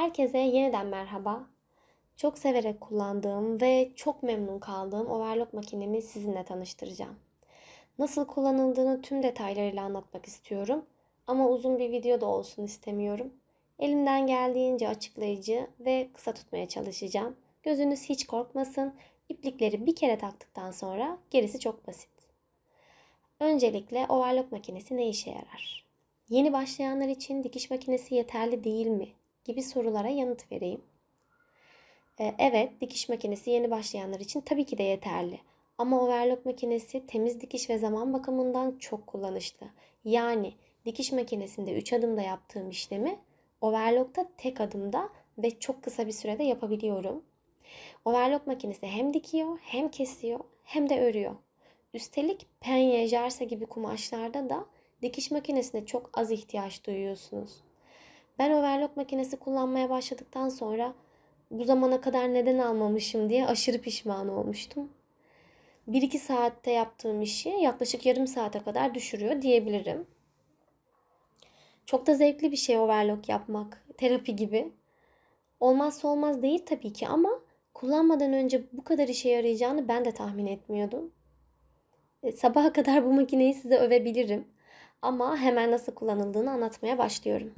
Herkese yeniden merhaba. Çok severek kullandığım ve çok memnun kaldığım overlock makinemi sizinle tanıştıracağım. Nasıl kullanıldığını tüm detaylarıyla anlatmak istiyorum ama uzun bir video da olsun istemiyorum. Elimden geldiğince açıklayıcı ve kısa tutmaya çalışacağım. Gözünüz hiç korkmasın. İplikleri bir kere taktıktan sonra gerisi çok basit. Öncelikle overlock makinesi ne işe yarar? Yeni başlayanlar için dikiş makinesi yeterli değil mi? Gibi sorulara yanıt vereyim. Ee, evet, dikiş makinesi yeni başlayanlar için tabii ki de yeterli. Ama overlock makinesi temiz dikiş ve zaman bakımından çok kullanışlı. Yani dikiş makinesinde 3 adımda yaptığım işlemi overlockta tek adımda ve çok kısa bir sürede yapabiliyorum. Overlock makinesi hem dikiyor, hem kesiyor, hem de örüyor. Üstelik penye, jarse gibi kumaşlarda da dikiş makinesine çok az ihtiyaç duyuyorsunuz. Ben overlock makinesi kullanmaya başladıktan sonra bu zamana kadar neden almamışım diye aşırı pişman olmuştum. 1-2 saatte yaptığım işi yaklaşık yarım saate kadar düşürüyor diyebilirim. Çok da zevkli bir şey overlock yapmak. Terapi gibi. Olmazsa olmaz değil tabii ki ama kullanmadan önce bu kadar işe yarayacağını ben de tahmin etmiyordum. E, sabaha kadar bu makineyi size övebilirim. Ama hemen nasıl kullanıldığını anlatmaya başlıyorum.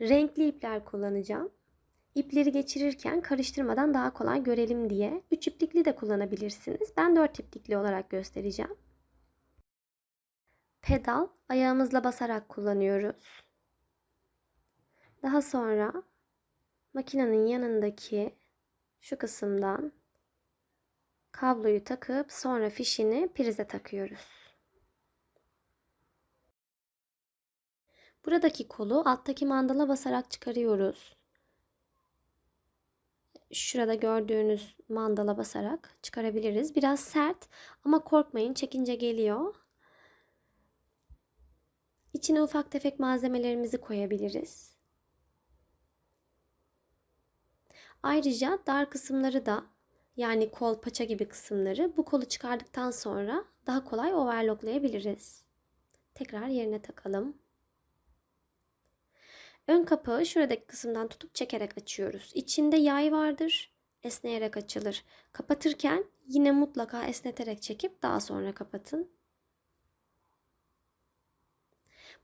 Renkli ipler kullanacağım. İpleri geçirirken karıştırmadan daha kolay görelim diye 3 iplikli de kullanabilirsiniz. Ben 4 iplikli olarak göstereceğim. Pedal ayağımızla basarak kullanıyoruz. Daha sonra makinenin yanındaki şu kısımdan kabloyu takıp sonra fişini prize takıyoruz. Buradaki kolu alttaki mandala basarak çıkarıyoruz. Şurada gördüğünüz mandala basarak çıkarabiliriz. Biraz sert ama korkmayın çekince geliyor. İçine ufak tefek malzemelerimizi koyabiliriz. Ayrıca dar kısımları da yani kol paça gibi kısımları bu kolu çıkardıktan sonra daha kolay overlocklayabiliriz. Tekrar yerine takalım. Ön kapağı şuradaki kısımdan tutup çekerek açıyoruz. İçinde yay vardır. Esneyerek açılır. Kapatırken yine mutlaka esneterek çekip daha sonra kapatın.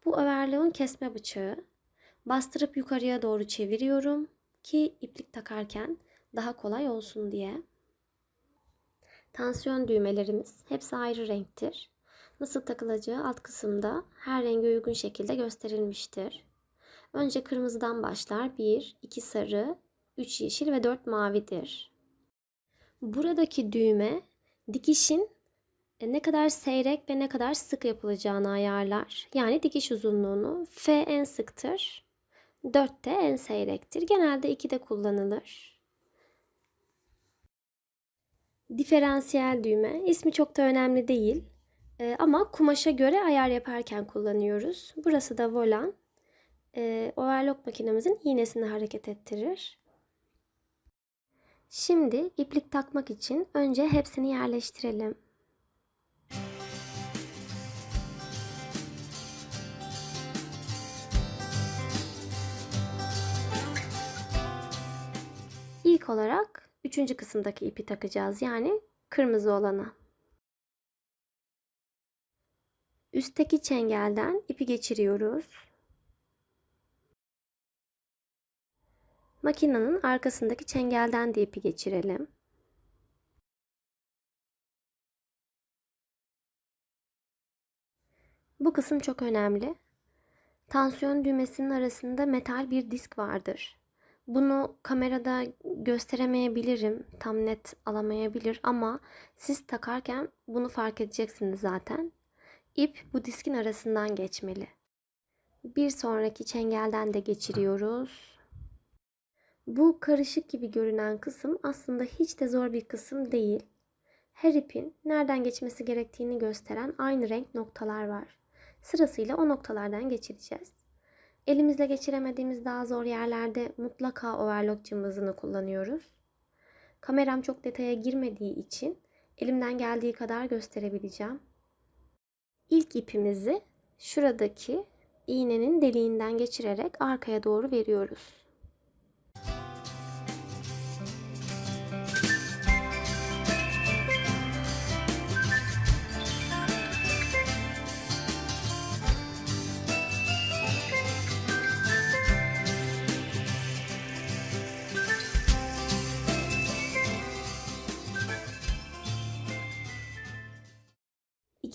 Bu overlock'un kesme bıçağı. Bastırıp yukarıya doğru çeviriyorum ki iplik takarken daha kolay olsun diye. Tansiyon düğmelerimiz hepsi ayrı renktir. Nasıl takılacağı alt kısımda her renge uygun şekilde gösterilmiştir. Önce kırmızıdan başlar. 1, 2 sarı, 3 yeşil ve 4 mavidir. Buradaki düğme dikişin e, ne kadar seyrek ve ne kadar sık yapılacağını ayarlar. Yani dikiş uzunluğunu F en sıktır, 4 de en seyrektir. Genelde 2'de kullanılır. Diferansiyel düğme ismi çok da önemli değil. E, ama kumaşa göre ayar yaparken kullanıyoruz. Burası da volan e, overlock makinemizin iğnesini hareket ettirir. Şimdi iplik takmak için önce hepsini yerleştirelim. İlk olarak üçüncü kısımdaki ipi takacağız. Yani kırmızı olana. Üstteki çengelden ipi geçiriyoruz. Makinenin arkasındaki çengelden de ipi geçirelim. Bu kısım çok önemli. Tansiyon düğmesinin arasında metal bir disk vardır. Bunu kamerada gösteremeyebilirim, tam net alamayabilir ama siz takarken bunu fark edeceksiniz zaten. İp bu diskin arasından geçmeli. Bir sonraki çengelden de geçiriyoruz. Bu karışık gibi görünen kısım aslında hiç de zor bir kısım değil. Her ipin nereden geçmesi gerektiğini gösteren aynı renk noktalar var. Sırasıyla o noktalardan geçireceğiz. Elimizle geçiremediğimiz daha zor yerlerde mutlaka overlock cımbızını kullanıyoruz. Kameram çok detaya girmediği için elimden geldiği kadar gösterebileceğim. İlk ipimizi şuradaki iğnenin deliğinden geçirerek arkaya doğru veriyoruz.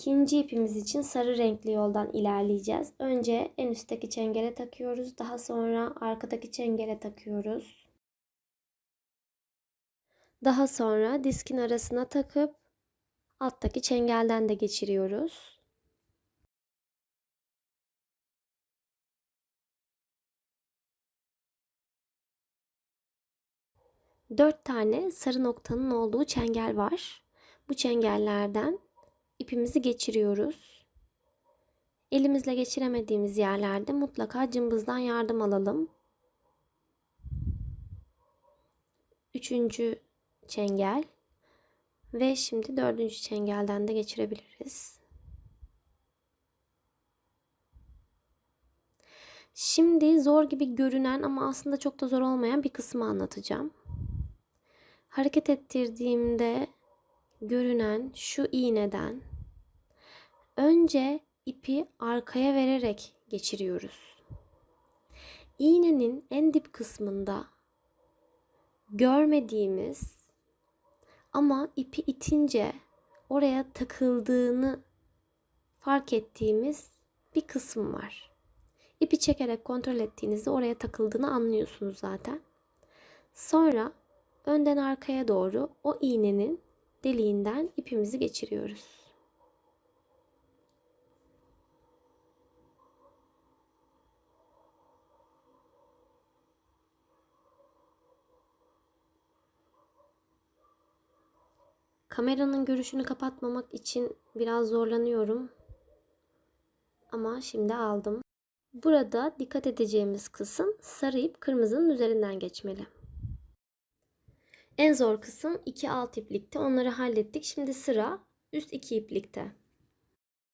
İkinci ipimiz için sarı renkli yoldan ilerleyeceğiz. Önce en üstteki çengele takıyoruz. Daha sonra arkadaki çengele takıyoruz. Daha sonra diskin arasına takıp alttaki çengelden de geçiriyoruz. Dört tane sarı noktanın olduğu çengel var. Bu çengellerden ipimizi geçiriyoruz. Elimizle geçiremediğimiz yerlerde mutlaka cımbızdan yardım alalım. Üçüncü çengel ve şimdi dördüncü çengelden de geçirebiliriz. Şimdi zor gibi görünen ama aslında çok da zor olmayan bir kısmı anlatacağım. Hareket ettirdiğimde görünen şu iğneden önce ipi arkaya vererek geçiriyoruz. İğnenin en dip kısmında görmediğimiz ama ipi itince oraya takıldığını fark ettiğimiz bir kısım var. İpi çekerek kontrol ettiğinizde oraya takıldığını anlıyorsunuz zaten. Sonra önden arkaya doğru o iğnenin deliğinden ipimizi geçiriyoruz. Kameranın görüşünü kapatmamak için biraz zorlanıyorum. Ama şimdi aldım. Burada dikkat edeceğimiz kısım sarı ip kırmızının üzerinden geçmeli. En zor kısım iki alt iplikte. Onları hallettik. Şimdi sıra üst iki iplikte.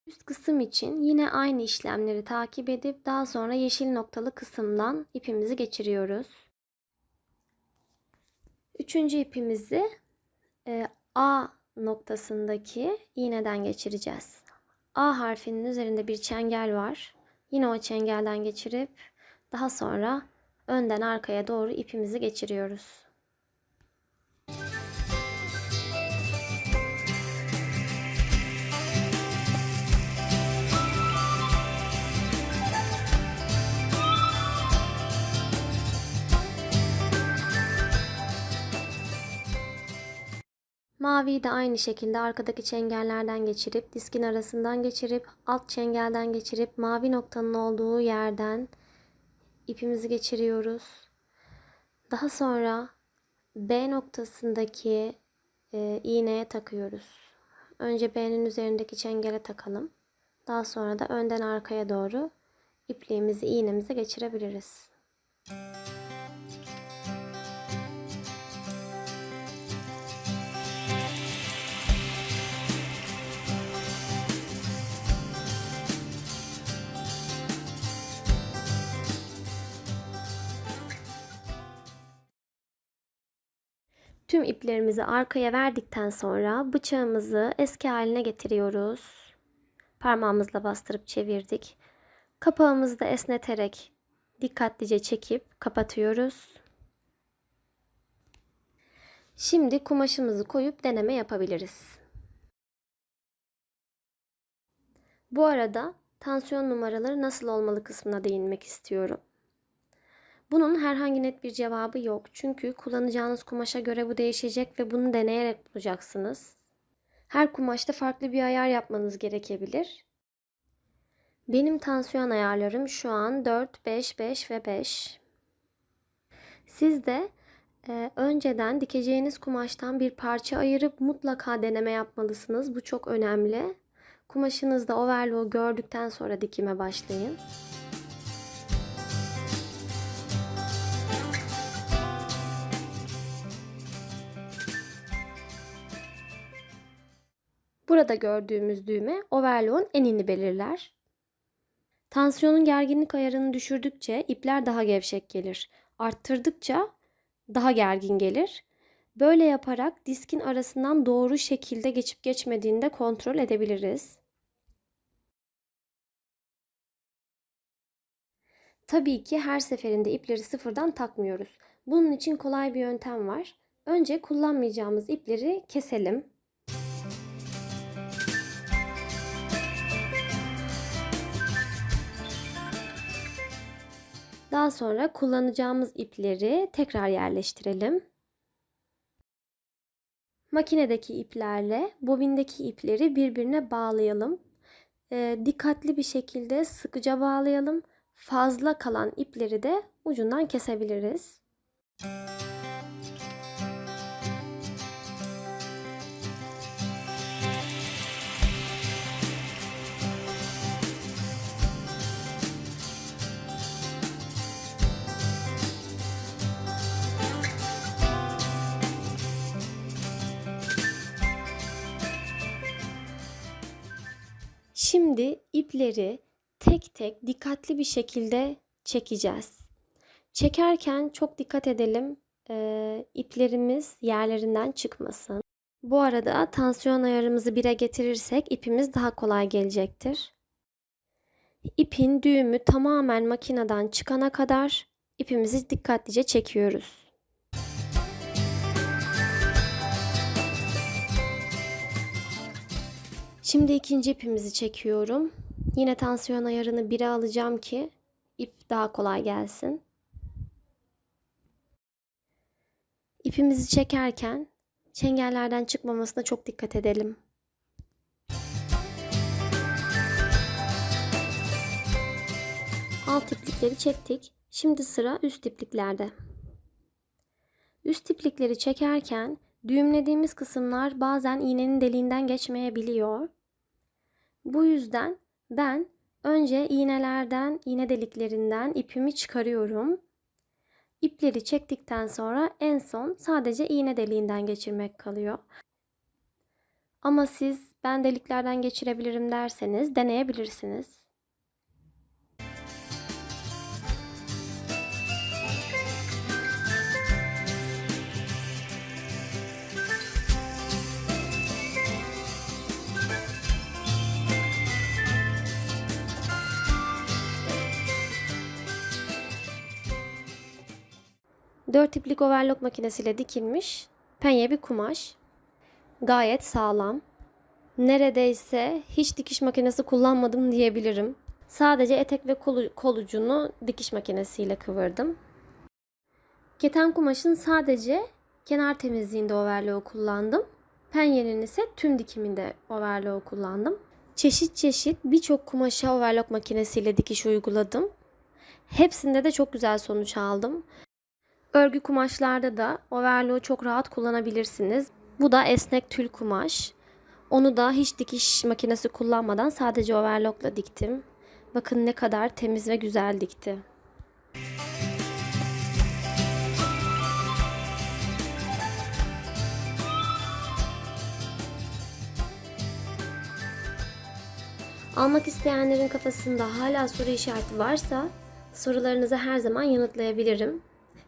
Üst kısım için yine aynı işlemleri takip edip daha sonra yeşil noktalı kısımdan ipimizi geçiriyoruz. Üçüncü ipimizi e, A noktasındaki iğneden geçireceğiz. A harfinin üzerinde bir çengel var. Yine o çengelden geçirip daha sonra önden arkaya doğru ipimizi geçiriyoruz. Maviyi de aynı şekilde arkadaki çengellerden geçirip, diskin arasından geçirip, alt çengelden geçirip, mavi noktanın olduğu yerden ipimizi geçiriyoruz. Daha sonra B noktasındaki e, iğneye takıyoruz. Önce B'nin üzerindeki çengele takalım. Daha sonra da önden arkaya doğru ipliğimizi iğnemize geçirebiliriz. Tüm iplerimizi arkaya verdikten sonra bıçağımızı eski haline getiriyoruz. Parmağımızla bastırıp çevirdik. Kapağımızı da esneterek dikkatlice çekip kapatıyoruz. Şimdi kumaşımızı koyup deneme yapabiliriz. Bu arada tansiyon numaraları nasıl olmalı kısmına değinmek istiyorum. Bunun herhangi net bir cevabı yok. Çünkü kullanacağınız kumaşa göre bu değişecek ve bunu deneyerek bulacaksınız. Her kumaşta farklı bir ayar yapmanız gerekebilir. Benim tansiyon ayarlarım şu an 4, 5, 5 ve 5. Siz de e, önceden dikeceğiniz kumaştan bir parça ayırıp mutlaka deneme yapmalısınız. Bu çok önemli. Kumaşınızda overlock'u gördükten sonra dikime başlayın. Burada gördüğümüz düğme overlock'un enini belirler. Tansiyonun gerginlik ayarını düşürdükçe ipler daha gevşek gelir. Arttırdıkça daha gergin gelir. Böyle yaparak diskin arasından doğru şekilde geçip geçmediğini de kontrol edebiliriz. Tabii ki her seferinde ipleri sıfırdan takmıyoruz. Bunun için kolay bir yöntem var. Önce kullanmayacağımız ipleri keselim. Daha sonra kullanacağımız ipleri tekrar yerleştirelim. Makinedeki iplerle bobindeki ipleri birbirine bağlayalım. E, dikkatli bir şekilde sıkıca bağlayalım. Fazla kalan ipleri de ucundan kesebiliriz. Şimdi ipleri tek tek dikkatli bir şekilde çekeceğiz. Çekerken çok dikkat edelim e, iplerimiz yerlerinden çıkmasın. Bu arada tansiyon ayarımızı 1'e getirirsek ipimiz daha kolay gelecektir. İpin düğümü tamamen makineden çıkana kadar ipimizi dikkatlice çekiyoruz. Şimdi ikinci ipimizi çekiyorum. Yine tansiyon ayarını 1'e alacağım ki ip daha kolay gelsin. İpimizi çekerken çengellerden çıkmamasına çok dikkat edelim. Alt iplikleri çektik. Şimdi sıra üst ipliklerde. Üst iplikleri çekerken düğümlediğimiz kısımlar bazen iğnenin deliğinden geçmeyebiliyor. Bu yüzden ben önce iğnelerden, iğne deliklerinden ipimi çıkarıyorum. İpleri çektikten sonra en son sadece iğne deliğinden geçirmek kalıyor. Ama siz ben deliklerden geçirebilirim derseniz deneyebilirsiniz. Dört iplik overlock makinesiyle dikilmiş penye bir kumaş. Gayet sağlam. Neredeyse hiç dikiş makinesi kullanmadım diyebilirim. Sadece etek ve kol, kol ucunu dikiş makinesiyle kıvırdım. Keten kumaşın sadece kenar temizliğinde overlock kullandım. Penyenin ise tüm dikiminde overlock kullandım. Çeşit çeşit birçok kumaşa overlock makinesiyle dikiş uyguladım. Hepsinde de çok güzel sonuç aldım. Örgü kumaşlarda da overlock'u çok rahat kullanabilirsiniz. Bu da esnek tül kumaş. Onu da hiç dikiş makinesi kullanmadan sadece overlock'la diktim. Bakın ne kadar temiz ve güzel dikti. Almak isteyenlerin kafasında hala soru işareti varsa sorularınızı her zaman yanıtlayabilirim.